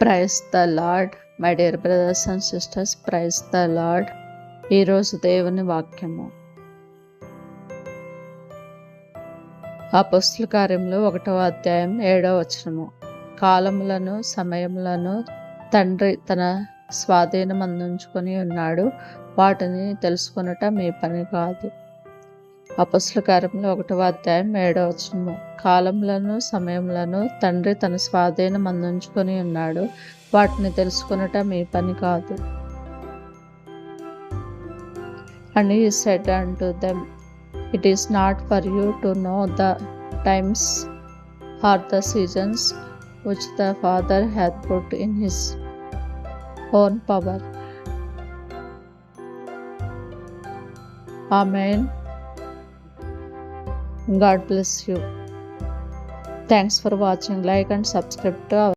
Praise the Lord my dear brothers and sisters praise the Lord ఈరోజు దేవుని వాక్యము. అపస్తుల కార్యంలో ఒకటవ అధ్యాయం ఏడవ వచనము. కాలములను సమయములను తండ్రి తన స్వాధీనం అందించుకొని ఉన్నాడు. వాటిని తెలుసుకొనుట మీ పని కాదు. అపస్సుల కార్యంలో ఒకటవ అధ్యాయం ఏడవ వచనము. కాలములను తండ్రి తన స్వాధీనం అందించుకొని ఉన్నాడు. వాటిని తెలుసుకునట మీ పని కాదు. అని said unto unto them it is not for you to know the times or the seasons which the Father hath put in his own power amen God bless you. Thanks for watching. Like and subscribe to our